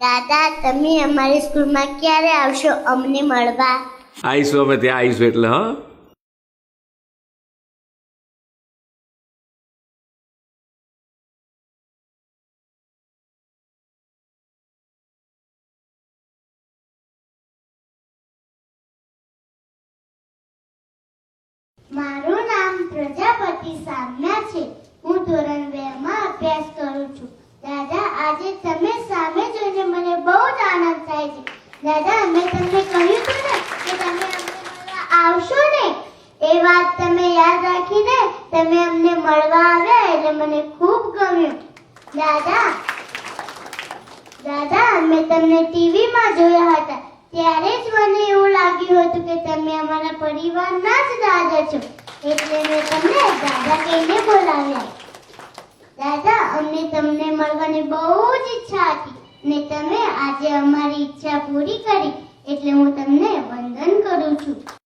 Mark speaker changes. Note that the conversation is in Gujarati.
Speaker 1: દાદા તમે અમારી સ્કૂલમાં ક્યારે આવશો? અમને મળવા.
Speaker 2: આવીશું અમે ત્યાં આવીશું એટલે હા?
Speaker 1: મારું નામ પ્રજાપતિ સામ્યા છે. હું ધોરણ બે માં અભ્યાસ કરું છું. દાદા આજે તમે સામે જોઈને મને બહુ જ આનંદ થાય છે આવશો ને, એ વાત તમે યાદ રાખીને તમે અમને મળવા આવ્યા એટલે મને ખૂબ ગમ્યું. દાદા દાદા, મેં તમને ટીવીમાં જોયા હતા. ત્યારે જ મને એવું લાગ્યું હતું કે તમે અમારા પરિવારના જ દાદા છો. એટલે મેં તમને દાદા કહીને બોલાવ્યા. દાદા, અમને તમને મળવાની બહુ જ ઈચ્છા હતી ને તમે આજે અમારી પૂરી કરી એટલે હું તમને વંદન કરું છું.